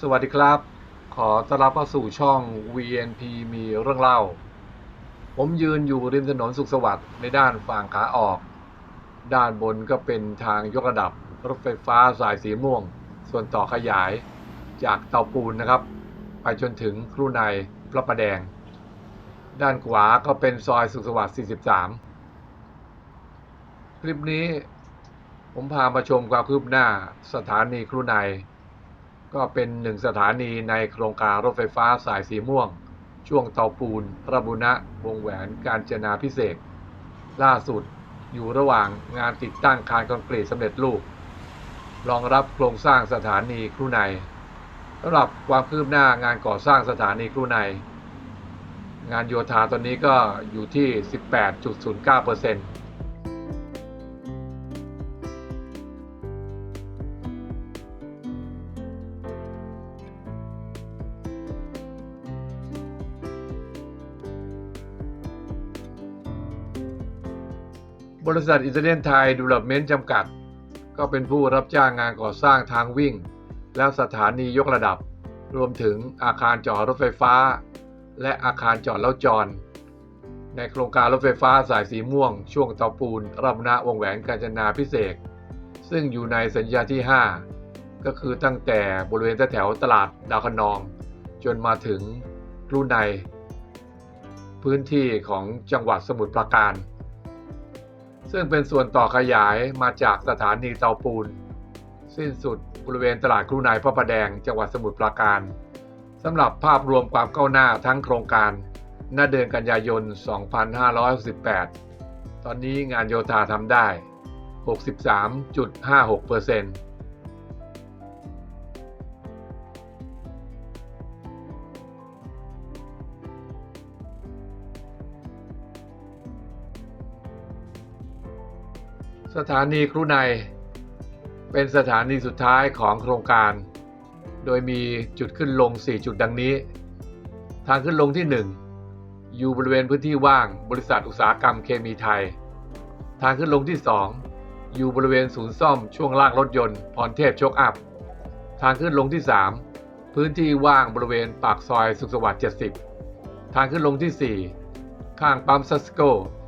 สวัสดีครับ ขอต้อนรับเข้าสู่ช่อง VNP มีเรื่องเล่า ผมยืนอยู่ริมถนนสุขสวัสดิ์ในด้านฝั่งขาออก ด้านบนก็เป็นทางยกระดับรถไฟฟ้าสายสีม่วง ส่วนต่อขยายจากเตาปูนนะครับ ไปจนถึงครูในพระประแดง ด้านขวาก็เป็นซอยสุขสวัสดิ์ 43 คลิปนี้ผมพามาชมความคืบหน้าสถานีครูใน ก็เป็นหนึ่งสถานีในโครงการรถไฟฟ้าสายสีม่วง ช่วงเตาปูน พระบุณะวงแหวนการจนาพิเศษ ล่าสุดอยู่ระหว่างงานติดตั้งคานคอนกรีตสำเร็จรูป รองรับโครงสร้างสถานีครูในสำหรับความคืบหน้างานก่อสร้างสถานีครูใน งานโยธาตอนนี้ก็อยู่ที่ 18.09% บริษัทอิตาเลียนไทยดูเ l เมนต์จำกัด ก็เป็นผู้รับจ้างงานก่อสร้างทางวิ่ง และสถานียกระดับ รวมถึงอาคารจอดรถไฟฟ้า และอาคารจอดแล้วจร ในโครงการรถไฟฟ้าสายสีม่วง ช่วงเตาปูนรัมนะวงแหวนกาญจนาพิเศษ ซึ่งอยู่ในสัญญาที่ 5 ก็คือตั้งแต่บริเวณแถวตลาดดาวคนอง จนมาถึงรุ่นในพื้นที่ของจังหวัดสมุทรปราการ ซึ่งเป็นส่วนต่อขยายมาจากสถานีเตาปูน สิ้นสุดบริเวณตลาดครูนายพระประแดงจังหวัดสมุทรปราการสำหรับภาพรวมความก้าวหน้าทั้งโครงการหน้าเดือนกันยายน 2568ตอนนี้งานโยธาทำได้ 63.56% สถานีครูในเป็นสถานีสุดท้ายของโครงการ โดยมีจุดขึ้นลง 4 จุดดังนี้ ทางขึ้นลงที่ 1 อยู่บริเวณพื้นที่ว่างบริษัทอุตสาหกรรมเคมีไทย ทางขึ้นลงที่ 2 อยู่บริเวณศูนย์ซ่อมช่วงล่างรถยนต์พรเทพโชคอัพ ทางขึ้นลงที่ 3 พื้นที่ว่างบริเวณปากซอยสุขสวัสดิ์70 ทางขึ้นลงที่ 4 ข้างปั๊มซัสโก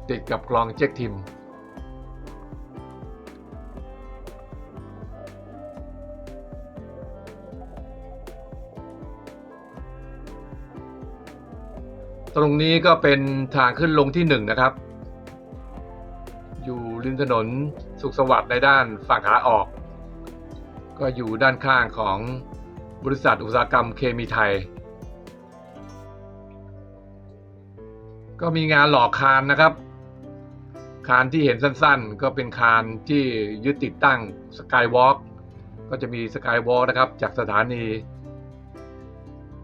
ติดกับคลองเจ็กทิม ตรงนี้ก็เป็นทางขึ้นลงที่หนึ่งนะครับ อยู่ริมถนนสุขสวัสดิ์ในด้านฝั่งขาออก ก็อยู่ด้านข้างของบริษัทอุตสาหกรรมเคมีไทย ก็มีงานหลอกคานนะครับ คานที่เห็นสั้นๆ ก็เป็นคานที่ยึดติดตั้งสกายวอล์กก็จะมีสกายวอล์กนะครับจากสถานี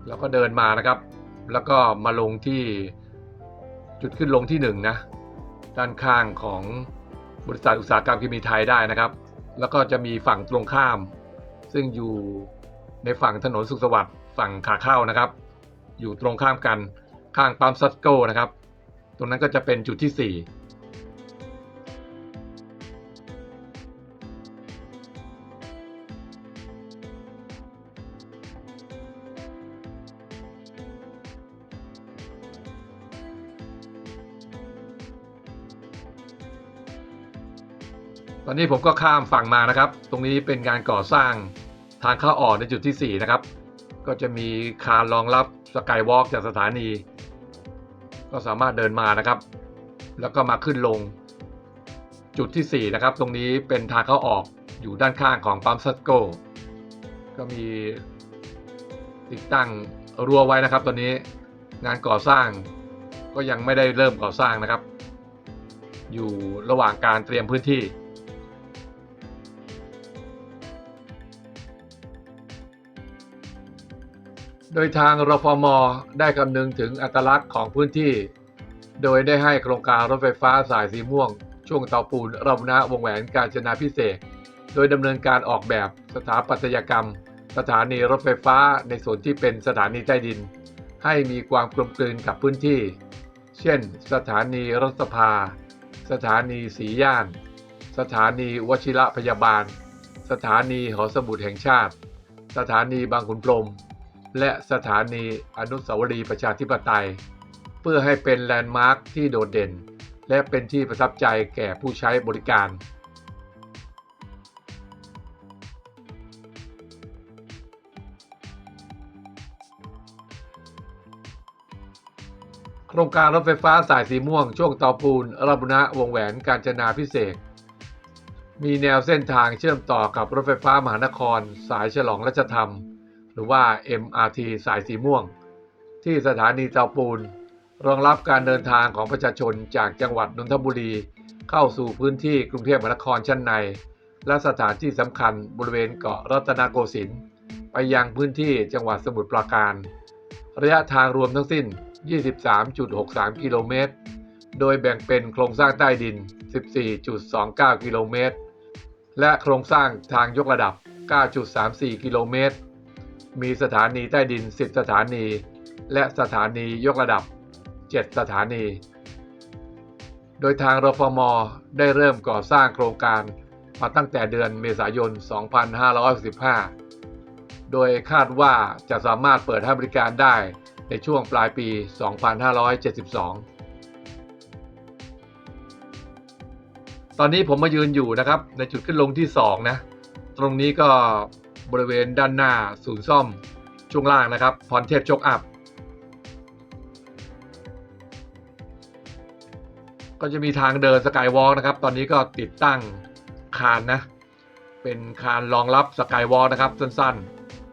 แล้วก็เดินมานะครับ แล้วก็มาลงที่จุดขึ้นลงที่หนึ่งนะด้านข้างของบริษัทอุตสาหกรรมเคมีไทยได้นะครับ แล้วก็จะมีฝั่งตรงข้าม ซึ่งอยู่ในฝั่งถนนสุขสวัสดิ์ฝั่งขาเข้านะครับ อยู่ตรงข้ามกันข้างปั๊มซัสโก้นะครับ ตรงนั้นก็จะเป็นจุดที่ 4 ตอนนี้ผมก็ข้ามฝั่งมานะครับ ตรงนี้เป็นการก่อสร้างทางเข้าออกในจุดที่ 4 นะครับ ก็จะมีคานรองรับสกายวอล์กจากสถานี ก็สามารถเดินมานะครับ แล้วก็มาขึ้นลงจุดที่ 4 นะครับ ตรงนี้เป็นทางเข้าออกอยู่ด้านข้างของปั๊มซัสโกก็มีติดตั้งรั้วไว้นะครับ ตอนนี้งานก่อสร้างก็ยังไม่ได้เริ่มก่อสร้างนะครับ อยู่ระหว่างการเตรียมพื้นที่ โดยทางรฟม ได้คำนึงถึงอัตลักษณ์ของพื้นที่ โดยได้ให้โครงการรถไฟฟ้าสายสีม่วง ช่วงเตาปูนรมนะวงแหวนกาญจนาพิเศษ โดยดำเนินการออกแบบสถาปัตยกรรม สถานีรถไฟฟ้าในส่วนที่เป็นสถานีใต้ดิน ให้มีความกลมกลืนกับพื้นที่ เช่น สถานีรถสภา สถานีสีย่าน สถานีวชิระพยาบาล สถานีหอสมุดแห่งชาติ สถานีบางขุนพรม และสถานีอนุสาวรีย์ประชาธิปไตย เพื่อให้เป็นแลนด์มาร์คที่โดดเด่น และเป็นที่ประทับใจแก่ผู้ใช้บริการ โครงการรถไฟฟ้าสายสีม่วง ช่วงเตาปูนราบุระวงแหวนกาญจนาพิเศษมีแนวเส้นทางเชื่อมต่อกับรถไฟฟ้ามหานคร สายฉลองรัชธรรม รือว่า MRT สายสีม่วง ที่สถานีเตาปูน รองรับการเดินทางของประชาชนจากจังหวัดนนทบุรี เข้าสู่พื้นที่กรุงเทพมหานครชั้นใน และสถานที่สำคัญบริเวณเกาะรัตนโกสินทร์ไปยังพื้นที่จังหวัดสมุทรปราการ ระยะทางรวมทั้งสิ้น 23.63 กิโลเมตร โดยแบ่งเป็นโครงสร้างใต้ดิน 14.29 กิโลเมตร และโครงสร้างทางยกระดับ 9.34 กิโลเมตร มีสถานีใต้ดิน 10 สถานี และสถานียกระดับ 7 สถานี โดยทางรฟม ได้เริ่มก่อสร้างโครงการมาตั้งแต่เดือนเมษายน 2565โดยคาดว่าจะสามารถเปิดให้บริการได้ในช่วงปลายปี 2572ตอนนี้ผมมายืนอยู่นะครับ ในจุดขึ้นลงที่ 2 นะ ตรงนี้ก็ บริเวณด้านหน้าศูนย์ซ่อม ช่วงล่างนะครับพรเทพโชคอัพ ก็จะมีทางเดินสกายวอล์กนะครับ ตอนนี้ก็ติดตั้งคานนะ เป็นคานรองรับสกายวอล์กนะครับ สั้น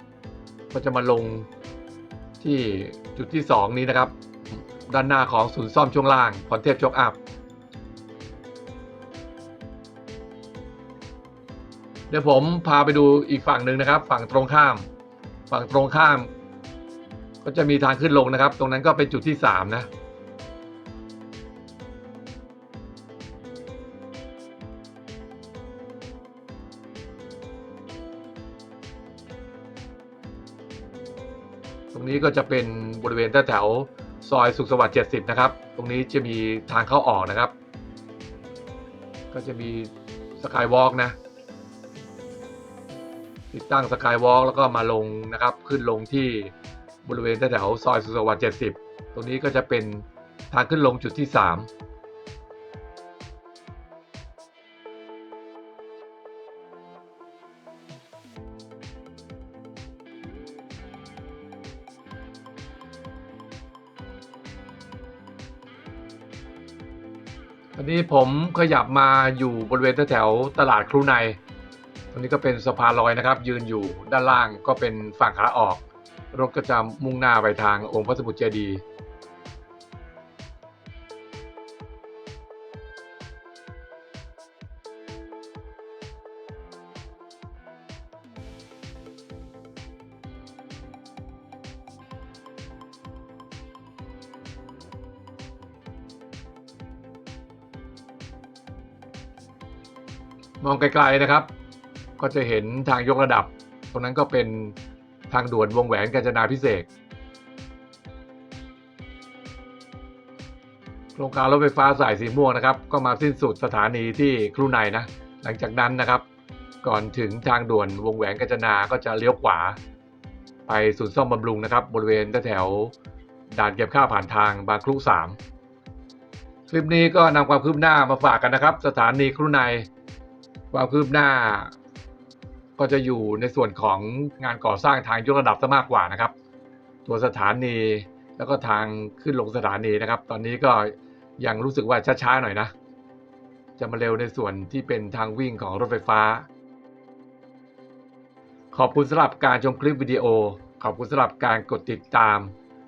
ๆ ก็จะมาลงที่จุดที่ 2 นี้นะครับ ด้านหน้าของศูนย์ซ่อมช่วงล่างพรเทพโชคอัพ ดี๋ยวผมพาไปดูอีกฝั่งหนึ่งนะครับ ฝั่งตรงข้าม ฝั่งตรงข้าม ก็จะมีทางขึ้นลงนะครับ ตรงนั้นก็เป็นจุดที่3นะตรงนี้ก็จะเป็นบริเวณแถวซอยสุขสวัสดิ์70 นะครับ ตรงนี้จะมีทางเข้าออกนะครับ ก็จะมีสกายวอล์กนะ ติดตั้งสกายวอล์กแล้วก็มาลงนะครับ ขึ้นลงที่บริเวณแถวซอยสุสวัสดิ์70 ตรงนี้ก็จะเป็นทางขึ้นลงจุดที่ 3อันนี้ผมขยับมาอยู่บริเวณแถวตลาดครูใน รงนี้ก็เป็นสะพานลอยนะครับ ยืนอยู่ด้านล่างก็เป็นฝั่งขาออก รถก็จะมุ่งหน้าไปทางองค์พระสมุทรเจดีย์มองไกลๆนะครับ ก็จะเห็นทางยกระดับ ตรงนั้นก็เป็นทางด่วนวงแหวนกาญจนาพิเศษโครงการรถไฟฟ้าสายสีม่วงนะครับ ก็มาสิ้นสุดสถานีที่ครูในนะ หลังจากนั้นนะครับ ก่อนถึงทางด่วนวงแหวนกาญจนาก็จะเลี้ยวขวา ไปศูนย์ซ่อมบำรุงนะครับ บริเวณแถวด่านเก็บค่าผ่านทางบางครุสามคลิปนี้ก็นำความคืบหน้ามาฝากกันนะครับ สถานีครูในความคืบหน้า ก็จะอยู่ในส่วนของงานก่อสร้างทางยกระดับซะมากกว่านะครับ ตัวสถานีแล้วก็ทางขึ้นลงสถานีนะครับ ตอนนี้ก็ยังรู้สึกว่าช้าๆหน่อยนะ จะมาเร็วในส่วนที่เป็นทางวิ่งของรถไฟฟ้า ขอบคุณสำหรับการชมคลิปวิดีโอ ขอบคุณสำหรับการกดติดตาม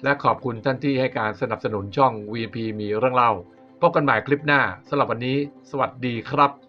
และขอบคุณท่านที่ให้การสนับสนุนช่อง VP มีเรื่องเล่าพบกันใหม่คลิปหน้าสำหรับวันนี้ สวัสดีครับ